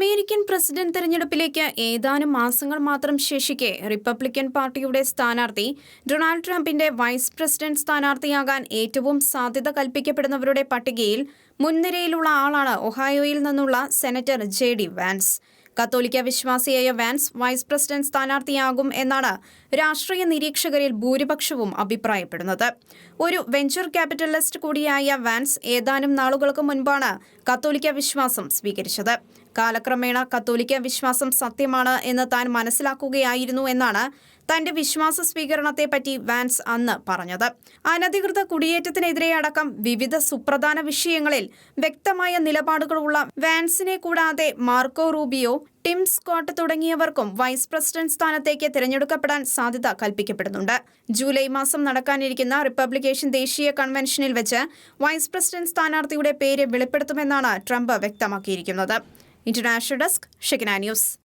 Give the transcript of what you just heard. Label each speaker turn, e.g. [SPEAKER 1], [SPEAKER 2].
[SPEAKER 1] American president തെരഞ്ഞെടുപ്പിലേക്ക് ഏതാനും മാസങ്ങൾ മാത്രം ശേഷിക്കെ റിപ്പബ്ലിക്കൻ പാർട്ടിയുടെ സ്ഥാനാർത്ഥി ഡൊണാൾഡ് ട്രംപിന്റെ വൈസ് പ്രസിഡന്റ് സ്ഥാനാർത്ഥിയാകാൻ ഏറ്റവും സാധ്യത കൽപ്പിക്കപ്പെടുന്നവരുടെ പട്ടികയിൽ മുൻനിരയിലുള്ള ആളാണ് ഒഹായോയിൽ നിന്നുള്ള സെനറ്റർ ജെ ഡി വാൻസ്. കത്തോലിക്ക വിശ്വാസിയായ വാൻസ് വൈസ് പ്രസിഡന്റ് സ്ഥാനാർത്ഥിയാകും എന്നാണ് രാഷ്ട്രീയ നിരീക്ഷകരിൽ ഭൂരിപക്ഷവും അഭിപ്രായപ്പെടുന്നത്. ഒരു വെഞ്ചർ ക്യാപിറ്റലിസ്റ്റ് കൂടിയായ വാൻസ് ഏതാനും നാളുകൾക്ക് മുൻപാണ് കത്തോലിക്ക വിശ്വാസം സ്വീകരിച്ചത്. കാലക്രമേണ കത്തോലിക്ക വിശ്വാസം സത്യമാണ് എന്ന് താൻ മനസ്സിലാക്കുകയായിരുന്നു എന്നാണ് തന്റെ വിശ്വാസ സ്വീകരണത്തെ പറ്റി വാൻസ് അന്ന് പറഞ്ഞത്. അനധികൃത കുടിയേറ്റത്തിനെതിരെ അടക്കം വിവിധ സുപ്രധാന വിഷയങ്ങളിൽ വ്യക്തമായ നിലപാടുകളുള്ള വാൻസിനെ കൂടാതെ മാർക്കോ റൂബിയോ ടിം സ്കോട്ട് തുടങ്ങിയവർക്കും വൈസ് പ്രസിഡന്റ് സ്ഥാനത്തേക്ക് തിരഞ്ഞെടുക്കപ്പെടാൻ സാധ്യത കൽപ്പിക്കപ്പെടുന്നുണ്ട്. ജൂലൈ മാസം നടക്കാനിരിക്കുന്ന റിപ്പബ്ലിക്കേഷൻ ദേശീയ കൺവെൻഷനിൽ വെച്ച് വൈസ് പ്രസിഡന്റ് സ്ഥാനാർത്ഥിയുടെ പേര് വെളിപ്പെടുത്തുമെന്നാണ് ട്രംപ് വ്യക്തമാക്കിയിരിക്കുന്നത്. International desk Shekinah news.